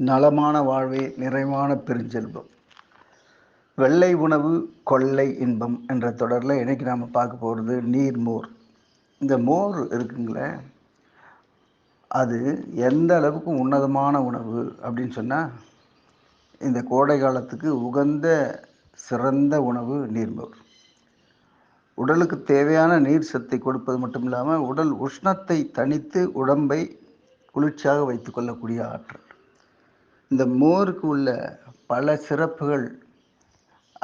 நலமான வாழ்வே நிறைவான பெருஞ்செல்வம். வெள்ளை உணவு கொள்ளை இன்பம் என்ற தொடரில் இன்னைக்கு நாம் பார்க்க போகிறது நீர் மோர். இந்த மோர் இருக்குங்களே அது எந்த அளவுக்கு உன்னதமான உணவு அப்படின்னு சொன்னால் இந்த கோடை காலத்துக்கு உகந்த சிறந்த உணவு நீர்மோர் உடலுக்கு தேவையான நீர் சத்தை கொடுப்பது மட்டும் இல்லாமல் உடல் உஷ்ணத்தை தணித்து உடம்பை குளிர்ச்சியாக வைத்துக்கொள்ளக்கூடிய ஆற்றல். இந்த மோருக்கு உள்ள பல சிறப்புகள்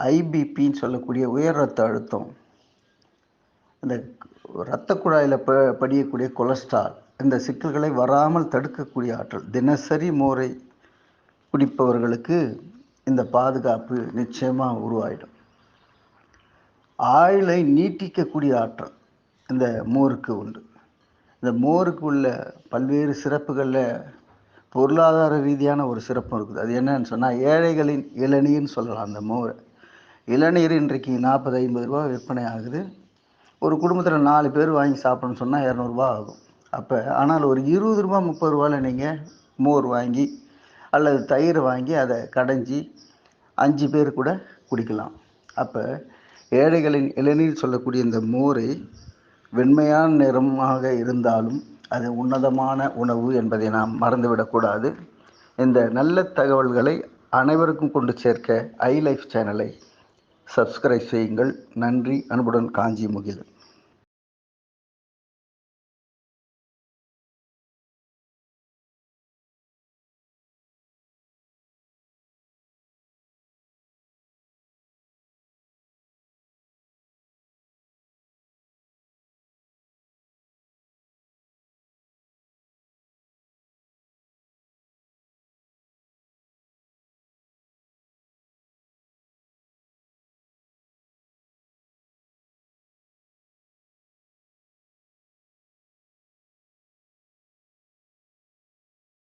ஐபிபின்னு சொல்லக்கூடிய உயர் ரத்த அழுத்தம் இந்த இரத்த குழாயில் ப படியக்கூடிய கொலஸ்ட்ரால் இந்த சிக்கல்களை வராமல் தடுக்கக்கூடிய ஆற்றல் தினசரி மோரை குடிப்பவர்களுக்கு இந்த பாதுகாப்பு நிச்சயமாக உருவாயிடும். ஆயுளை நீட்டிக்கக்கூடிய ஆற்றல் இந்த மோருக்கு உண்டு. இந்த மோருக்கு உள்ள பல்வேறு சிறப்புகளில் பொருளாதார ரீதியான ஒரு சிறப்பும் இருக்குது. அது என்னன்னு சொன்னால் ஏழைகளின் இளநீர்னு சொல்லலாம் அந்த மோரை. இளநீர் இன்றைக்கு நாற்பது ஐம்பது ரூபா விற்பனை ஆகுது. ஒரு குடும்பத்தில் நாலு பேர் வாங்கி சாப்பிடணும்னு சொன்னால் இரநூறுபா ஆகும். அப்போ ஆனால் ஒரு இருபது ரூபா முப்பது ரூபாயில் நீங்கள் மோர் வாங்கி அல்லது தயிர் வாங்கி அதை கடைஞ்சி அஞ்சு பேர் கூட குடிக்கலாம். அப்போ ஏழைகளின் இளநீர் சொல்லக்கூடிய இந்த மோரை வெண்மையான நிறமாக இருந்தாலும் அது உன்னதமான உணவு என்பதை நாம் மறந்துவிடக்கூடாது இந்த நல்ல தகவல்களை அனைவருக்கும் கொண்டு சேர்க்க ஐ லைஃப் சேனலை சப்ஸ்கிரைப் செய்யுங்கள். நன்றி. அன்புடன் காஞ்சி முகிலன்